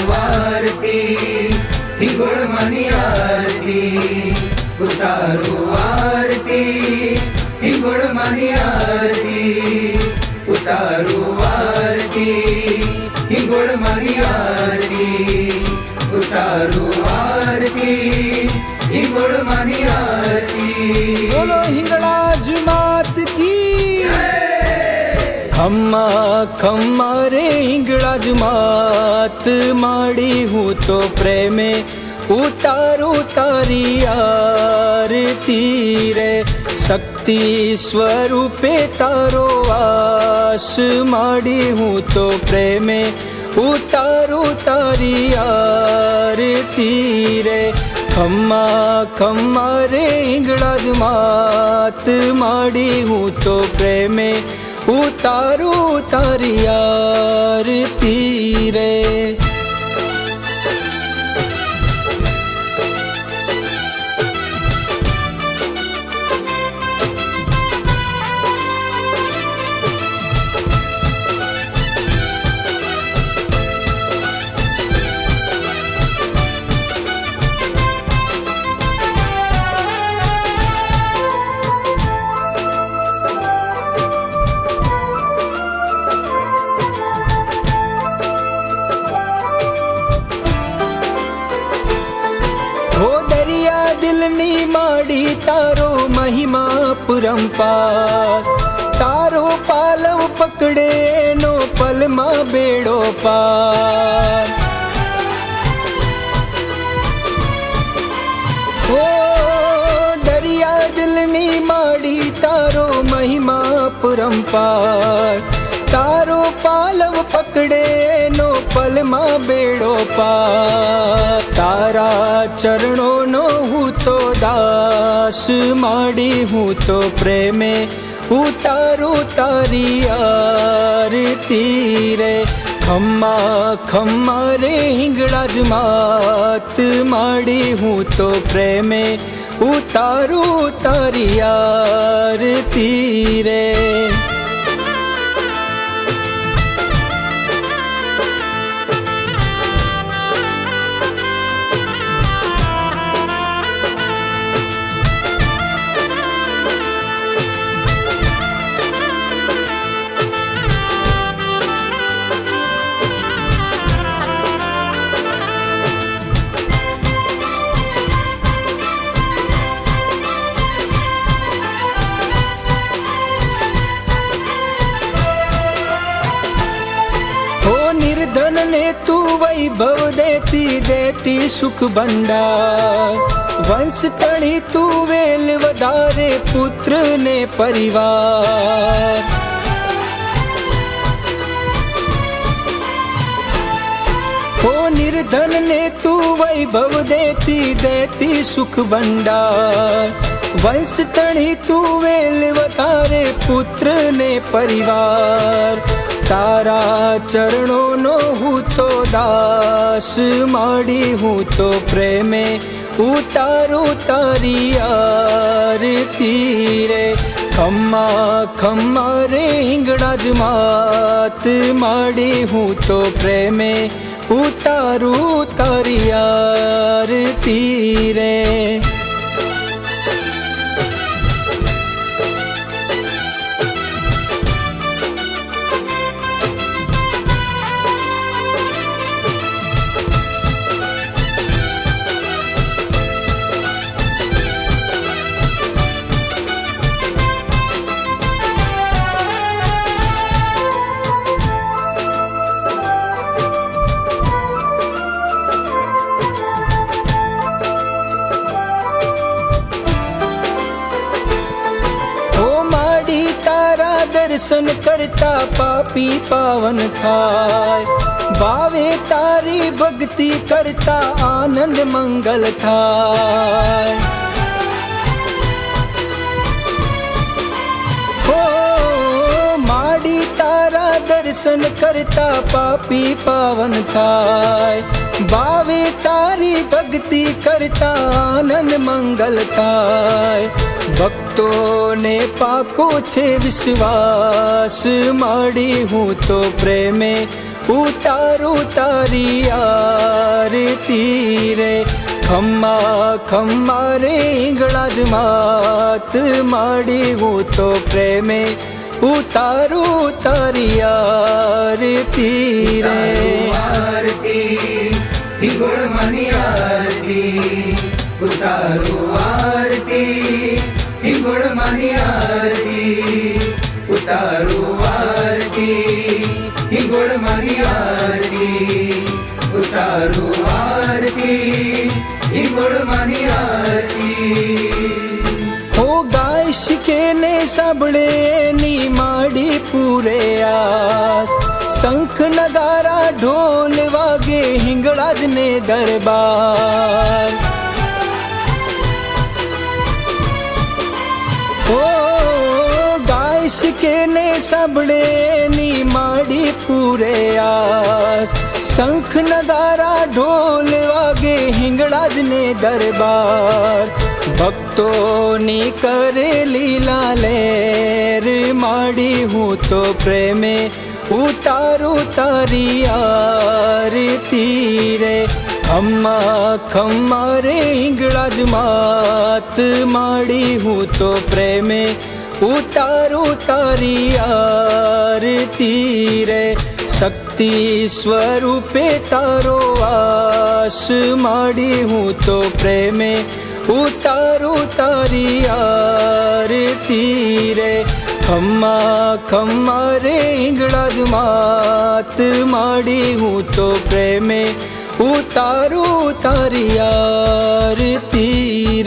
ઉતારું આરતી હિંગોળમાંની આરતી ઉતારું આરતી હિંગોળમાંની આરતી ઉતારું આરતી હિંગોળમાંની આરતી ઉતારું આરતી ખમ્મા ખમ્મા રે જ માત માડી હું તો પ્રેમે ઉતારું તારી આરતી રે. શક્તિ સ્વરૂપે તારો વાસ માડી હું તો પ્રેમે ઉતારું તારી આરતી રે. ખમ્મા ખમ્મા રે જ માત માડી હું તો પ્રેમે ઉતારું તારી આરતી રે. દરિયા ಮಾಡಿ તારો મહિમા પુરંપાર તારો પાલવ પકડે નો પલમાં બેડો પાર ઓ દરિયા દિલની માડી તારો મહિમા પુરંપાર તારો પાલવ પકડે બેડો પાર તારા ચરણોનો તો દાસ માડી હું તો પ્રેમે ઉતારું તારી આરતી રે. ખમ્મા ખમ્મા રે હિંગળાજ માત માડી હું તો પ્રેમે ઉતારું તારી આરતી રે. વૈભવ દેતી દેતી સુખ ભંડાર. વંશ તણી તું વેલ વધારે પુત્ર ને પરિવાર. નિર્ધન ને તું વૈભવ દેતી દેતી સુખ ભંડાર વંશ તણી તું વેલ વધારે પુત્ર ને પરિવાર તારા ચરણોનો હું તો દાસ માડી હું તો પ્રેમે ઉતારું તારી આરતી રે ખમ્મા ખમ્મા રે હિંગળાજ માત માડી હું તો પ્રેમે ઉતારું તારી. દર્શન કરતા પાપી પાવન થાય. ભાવે તારી ભક્તિ કરતા આનંદ મંગલ થાય. દર્શન કરતા પાપી પાવન થાય. ભાવે તારી ભક્તિ કરતા આનંદ મંગલ થાય. ભક્તોને પાકો છે વિશ્વાસ. માડી હું તો પ્રેમે, ઉતારું તારી આરતી રે. ખમ્મા ખમ્મા રે જ માત. માડી હું તો પ્રેમે ઉતારું તારી. આરતી રે આરતી ઉતારું આરતી ઉતારું ગાય શીખે ને સાંભળે ની માડી પૂરે આસ શંખ નગારા ઢોલ વાગે હિંગળાજ ને દરબાર ઓ ગાય શીખે ને સાંભળે ની માડી પૂરે આસ શંખ નગારા ઢોલ વાગે હિંગળાજ ને દરબાર ભક્તોની કરે લીલા લેર માડી હું તો પ્રેમે ઉતારું તારી આરતી રે. અમ્મા ખમ્મા રે ઈંગળા જ માત માડી હું તો પ્રેમે ઉતારું તારી આરતી રે. શક્તિ સ્વરૂપે તારો આસ માડી હું તો પ્રેમે ઉતારું તારી આરતી રે. ખમ્મા ખમ્મા રે ઈંગળા જ માત માડી હું તો પ્રેમે. ઉતારું તારી આરતી